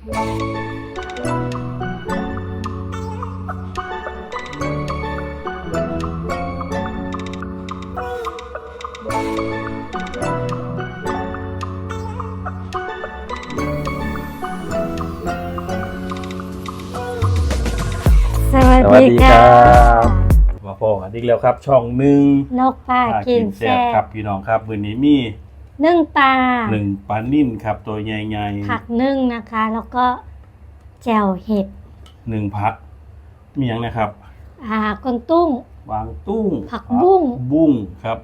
สวัสสวัสดีดีคค่ะรับมาพอกันอีกแล้วครับ ช่องหนึ่งนกปลาพากินแซ่แซ่บบครับพี่น้องครับวันนี้มี นึ่งปลาหนึ่งปลานิ่นครับตัวใหญ่ผักนึ่งนะคะ แล้วก็แจ่วเห็ดๆหนึ่งพัก มีอย่างนะครับ อ่ากวางตุ้ง วางตุ้งผักบุ้ง บุ้งครับ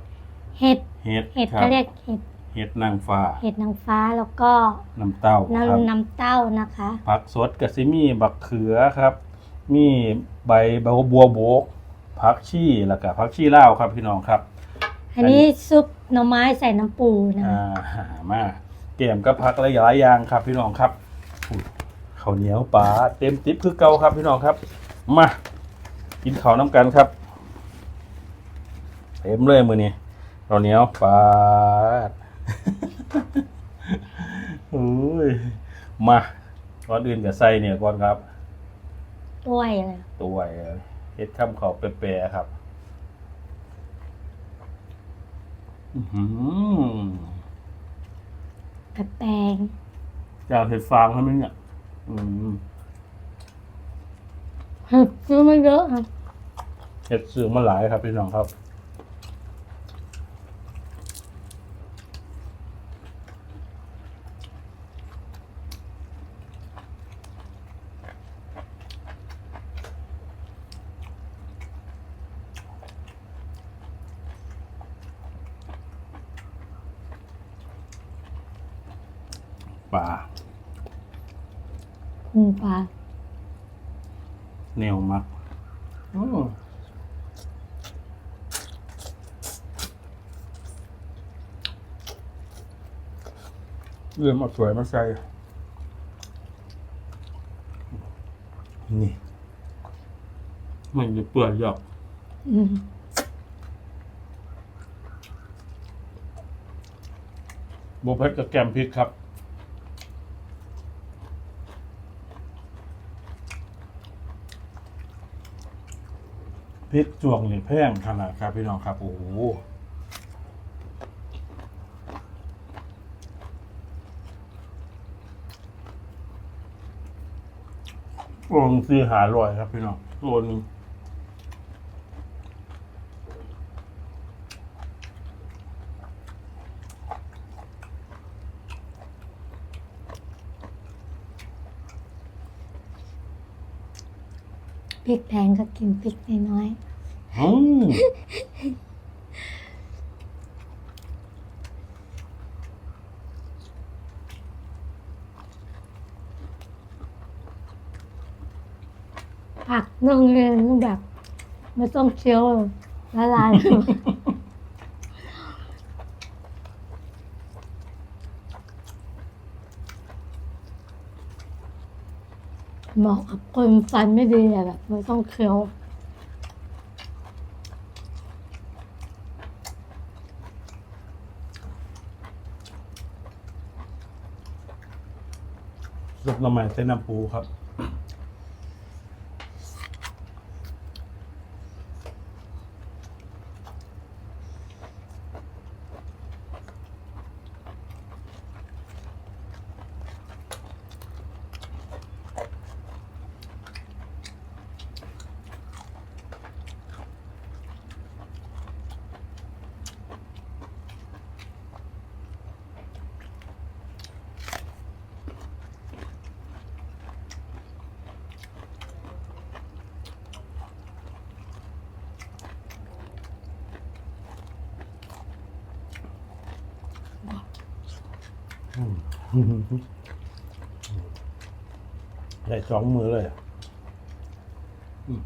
เห็ด เห็ดเห็ดครัก็บเรียกเห็ดเห็ดนางฟ้าเห็ดนางฟ้าแล้วก็น้ำเต้าครับ น้ำน้ำเต้านะคะ ผักสดกระซิมีบักเขือครับ มีใบบัวบกผักชีแล้วก็ผักชีลาวครับพี่น้องครับ อันนี้ซุป หน่อไม้ใส่น้ำปูนะอ่าหามาเกมก็พักหลายๆอย่างครับพี่น้องครับอุ้ยข้าวเหนียวปลาเต็มติ๊บคือเก่าครับพี่น้องครับ มากินข้าวน้ำกันครับเต็มเลยมือนี้ข้าวเหนียวปลาอุ้ยมาก่อนอื่นกับใส่เนี่ยก่อนครับ ด้วยเลยตัวเฮ็ดข้ามเขาวแปรๆครับ อื้อหือกระแตงอยากเห็ดฟางใช่ไหมเนี่ยอืมเห็ดซื้อไม่เยอะอะ เห็ดซื้อมาหลายครับพี่น้องครับ ปลา อืมปลา แนวมักอืมเรื่องมาสวยมาใส่ นี่ มันจะเปื่อยหยอกอืมโบเพชรกับแกมพริกครับ ริกจวงนี่แพงขนาดครับพี่น้องครับ โอ้โหโลนงซื้อหาลอยครับพี่น้องโลนงพริกแพงก็กินพริกน้อยๆ ผักนึ่งเลยแบบไม่ต้องเคี้ยวลยละลาย เหมาะกับคนฟันไม่ดีอะแบบไม่ต้องเคี้ยว ซุปหน่อไม้เส้นน้ำปูครับ ได้สองมือเลยอะอืม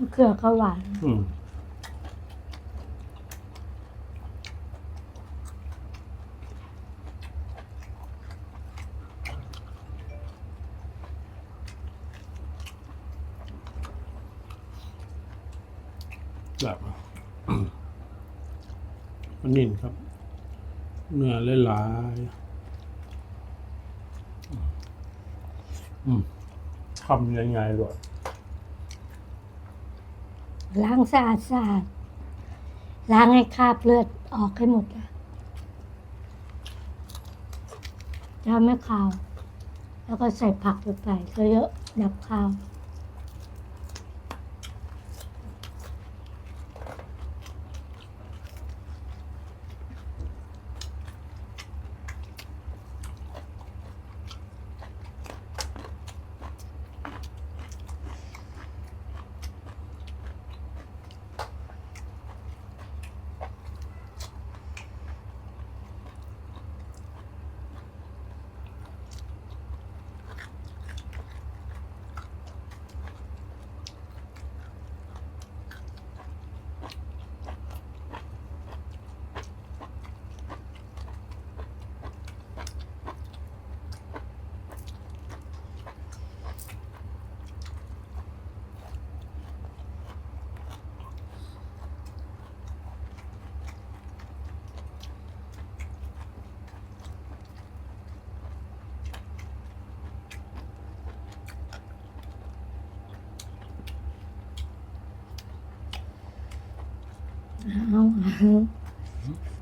มะเขือก็หวาน อืม แบบมันนิ่นครับ เนื้อหลายๆอืมคำยังไงด้วยล้างสะอาดสะอาดล้างให้คราบเลือดออกให้หมดอะจะไม่คาว แล้วก็ใส่ผักลงไปเยอะๆดับคาว เอาเอา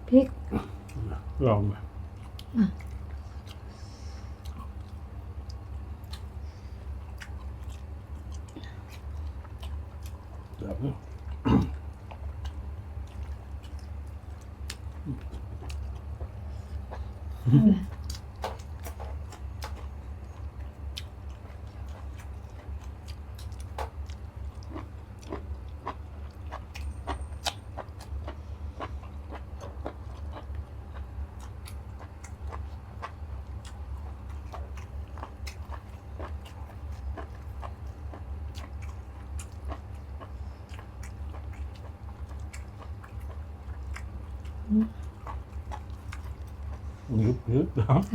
พริกลองมาแบบนึบนึบเนาะเ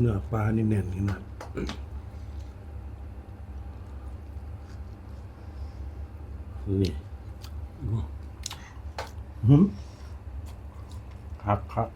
เนื้อปลานี่แน่นขนาดนี่หืมครับครับ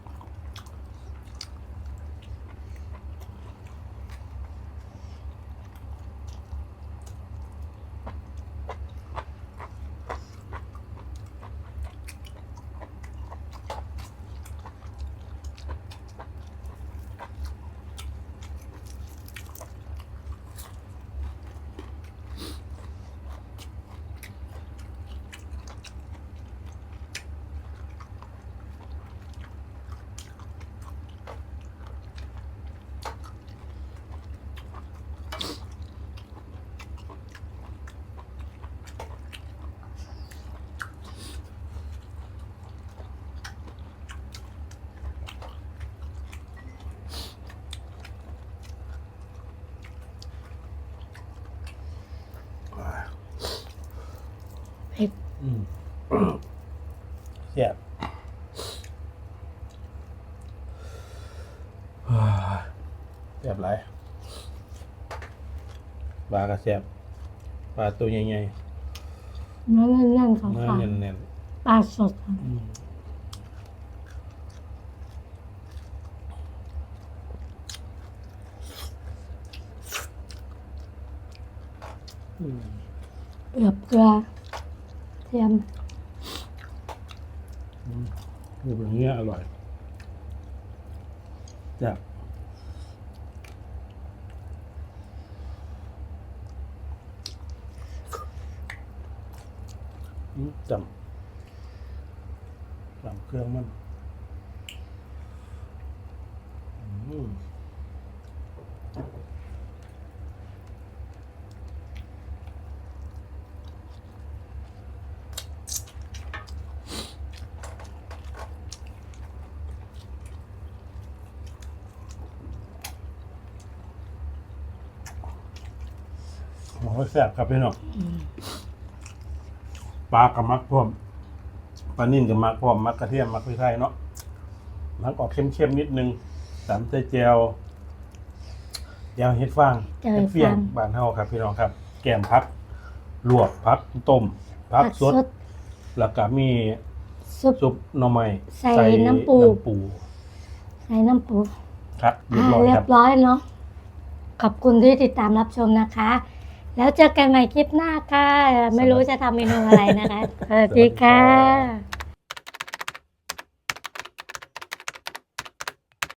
ผ็ดอืมแซ่บอ่าแซ่บหลายปลากระแซ่บปลาตัวใหญ่เนื้อแน่นๆขาวๆเนื้อแน่นๆปลาสดค่ะๆอืมอืมเปลือกเกลือ เทียมรูปอย่างเงี้ยอร่อยจับจำจำเครื่องมันอืม โอ้ยแซ่บครับพี่น้องปลากับมักพร้อมปลานิ่นกับมักพร้อมมักกระเทียมมักพริกไทยเนาะมักออกเข้มๆนิดนึงสามเจแจวแจวเฮ็ดฟางเจอเฮ็ดเฟียงฟังบ้านเฮาครับ พี่น้องครับ แกมพักลวกพักต้มพักสดแล้วก็มีซุปซุปหน่อไม้ใส่น้ำปูน้ำปูใส่น้ำปูครับเรียบอ่าร้อยเรีคยรับบร้อยเนาะขอบคุณที่ติดตามรับชมนะคะ แล้วเจอกันใหม่คลิปหน้าค่ะ ไม่รู้จะทำเมนูอะไรนะคะ สวัสดีค่ะ